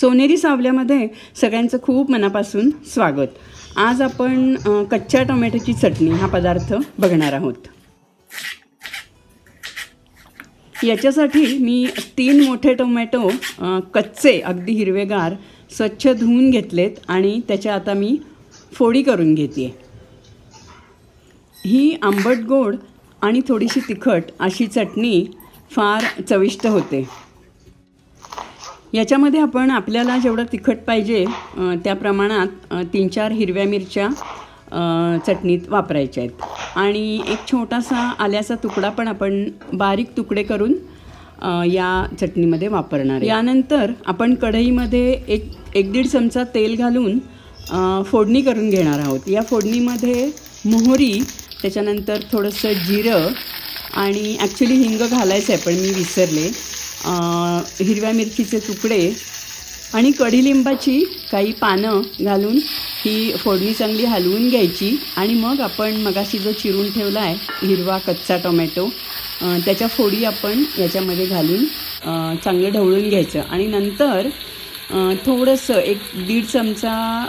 सोनेरी सावल्यामध्ये सगळ्यांचं खूप मनापासून स्वागत. आज आपण कच्च्या टोमॅटोची चटणी हा पदार्थ बघणार आहोत. याच्यासाठी मी तीन मोठे टोमॅटो कच्चे अगदी हिरवेगार स्वच्छ धुवून घेतलेत आणि त्याच्या आता मी फोडी करून घेते ही आंबट गोड आणि थोडीशी तिखट अशी चटणी फार चविष्ट होते. याच्यामध्ये आपण आपल्याला जेवढं तिखट पाहिजे त्या प्रमाणात तीन चार हिरव्या मिरच्या चटणीत वापरायच्या आहेत. आणि एक छोटासा आल्याचा तुकडा पण आपण बारीक तुकडे करून या चटणीमध्ये वापरणार यानंतर आपण कढईमध्ये एक एक दीड चमचा तेल घालून फोडणी करून घेणार आहोत. या फोडणीमध्ये मोहरी त्याच्यानंतर थोडंसं जिरं आणि ॲक्च्युली हिंग घालायचं आहे पण मी विसरले. हिरव्या मिरचीचे तुकडे आणि कढीलिंबाची काही पानं घालून ही फोडणी चांगली हलवून घ्यायची. आणि मग आपण मगाशी जो चिरून ठेवला आहे हिरवा कच्चा टोमॅटो त्याच्या फोडी आपण याच्यामध्ये घालून चांगलं ढवळून घ्यायचं. आणि नंतर थोडंसं एक दीड चमचा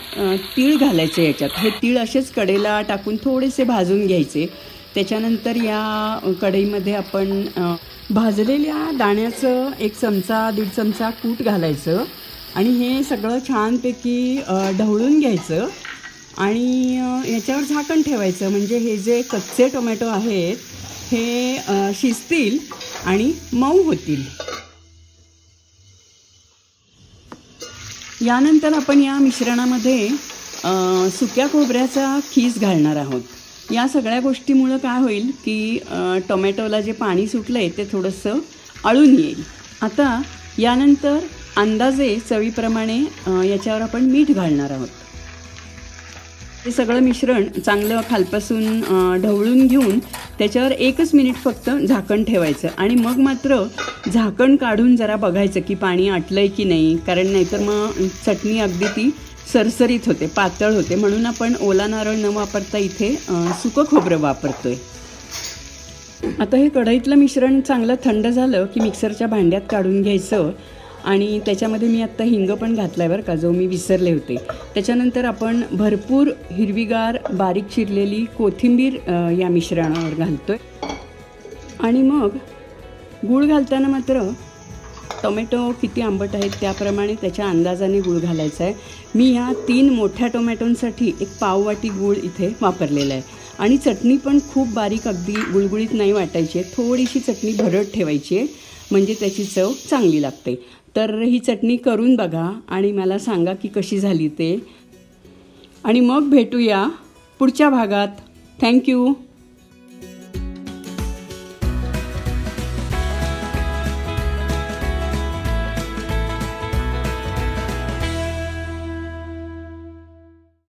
तीळ घालायचं याच्यात. हे तीळ असेच कडेला टाकून थोडेसे भाजून घ्यायचे. त्याच्यानंतर या कढईमध्ये आपण भाजलेल्या दाण्याचं एक चमचा दीड चमचा कूट घालायचं आणि हे सगळं छानपैकी ढवळून घ्यायचं आणि याच्यावर झाकण ठेवायचं. म्हणजे हे जे कच्चे टोमॅटो आहेत हे शिजतील आणि मऊ होतील. यानंतर आपण या मिश्रणामध्ये सुक्या खोबऱ्याचा खीस घालणार आहोत. या सगळ्या गोष्टीमुळं काय होईल की टोमॅटोला जे पाणी सुटलं आहे ते थोडंसं आळून येईल. आता यानंतर अंदाजे चवीप्रमाणे याच्यावर आपण मीठ घालणार आहोत. हे सगळं मिश्रण चांगलं खालपासून ढवळून घेऊन त्याच्यावर एकच मिनिट फक्त झाकण ठेवायचं आणि मग मात्र झाकण काढून जरा बघायचं की पाणी आटलंय की नाही कारण नाहीतर मग चटणी अगदी ती सरसरीत होते पातळ होते. म्हणून आपण ओला नारळ न वापरता इथे सुकं खोबरं वापरतोय. आता हे कढईतलं मिश्रण चांगलं थंड झालं की मिक्सरच्या भांड्यात काढून घ्यायचं. आणि त्याच्यामध्ये मी आत्ता हिंग पण घातला आहे बरं का जो मी विसरले होते. त्याच्यानंतर आपण भरपूर हिरवीगार बारीक चिरलेली कोथिंबीर या मिश्रणावर घालतो आहे आणि मग गूळ घालताना मात्र टोमॅटो किती आंबट आहेत त्याप्रमाणे त्याच्या अंदाजाने गूळ घालायचा आहे. मी ह्या तीन मोठ्या टोमॅटोंसाठी एक पाववाटी गूळ इथे वापरलेला आहे. आणि चटणी पण खूप बारीक अगदी गुळगुळीत नाही वाटायची आहे. थोडीशी चटणी भरट ठेवायची आहे. म्हणजे त्याची चव चांगली लागते. तर ही चटणी करून बघा आणि मला सांगा की कशी झाली ते. आणि मग भेटूया पुढच्या भागात. थँक्यू